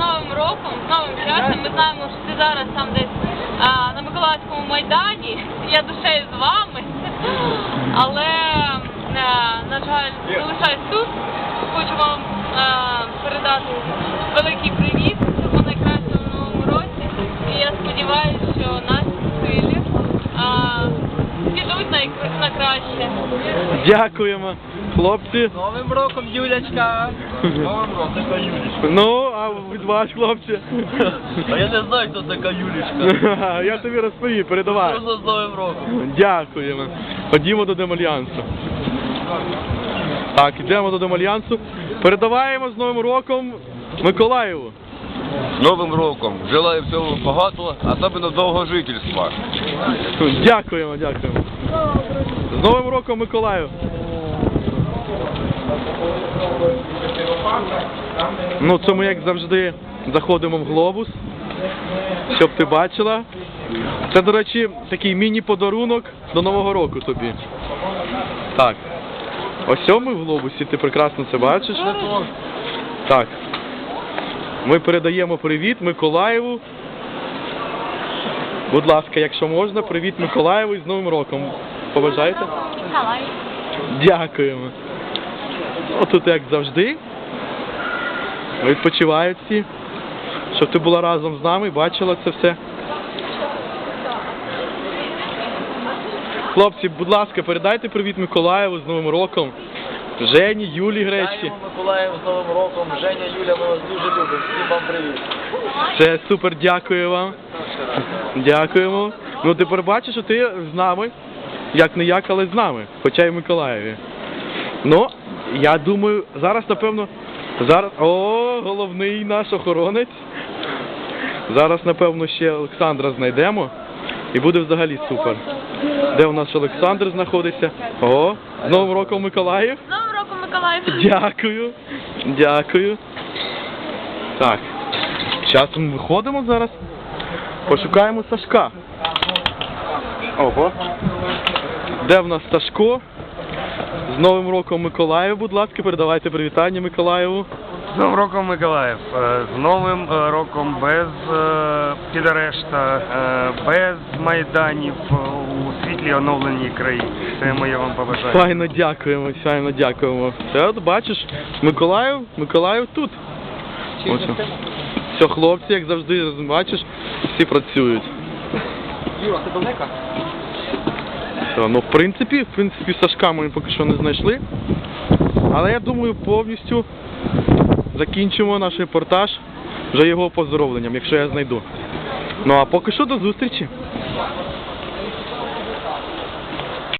Новим роком, з новим часом. Ми знаємо, що ти зараз там десь а, на Миколаївському майдані. Я душею з вами. Але, а, на жаль, залишаюсь тут. Хочу вам а, передати великий привіт, всього найкращого в новому році. І я сподіваюся, що наші сили а, підуть на, на краще. Дякуємо, хлопці. Новим роком, Юлячка! Новим роком, така Юлічка. Ну, а від вас, хлопці. А я не знаю, хто така Юлічка. Я тобі розповім, передавай. Просто з Новим роком. Дякуємо. Ходімо до Демальянсу. Так, йдемо до Демальянсу. Передаваємо з Новим роком Миколаєву. Новим роком. Желаю всього багато, особливо довгожительства. Дякуємо, дякуємо. З Новим роком Миколаїв. Ну, це ми, як завжди, заходимо в глобус, щоб ти бачила. Це, до речі, такий міні-подарунок до Нового року тобі. Так. Ось ми в глобусі, ти прекрасно це бачиш. Так. Ми передаємо привіт Миколаєву. Будь ласка, якщо можна, привіт Миколаєву і з Новим роком. Побажаєте? Дякуємо. Отут як завжди. Відпочивають всі. Щоб ти була разом з нами, бачила це все. Хлопці, будь ласка, передайте привіт Миколаєву з Новим роком. Жені, Юлі Гречки. Миколаїв з Новим роком. Женя, Юля, ми вас дуже любимо. Всім вам привіт. Це супер, дякую вам. Дякуємо. Ну тепер бачиш, що ти з нами. Як не як, але з нами, хоча й в Миколаєві. Ну, я думаю, зараз, напевно, зараз. О, головний наш охоронець. Зараз, напевно, ще Олександра знайдемо. І буде взагалі супер. Де у нас Олександр знаходиться? О, з Новим роком Миколаїв. Миколаїв! Дякую. Дякую. Так. Зараз ми виходимо зараз. Пошукаємо Сашка. Ого. Де в нас Сашко? З Новим роком Миколаїв, будь ласка, передавайте привітання Миколаєву. З Новим роком Миколаїв. Е, З Новим е, роком без е, підарешта, без майданів у світлій оновленій країні. Це моє вам побажання. Файно дякуємо, файно дякуємо. Це от бачиш, Миколаїв, Миколаїв тут. Ось. Все, хлопці, як завжди, бачиш, всі працюють. Юра, ти далека? Все, ну, в принципі, в принципі, Сашка ми поки що не знайшли. Але я думаю, повністю закінчимо наш репортаж вже його поздоровленням, якщо я знайду. Ну а поки що до зустрічі.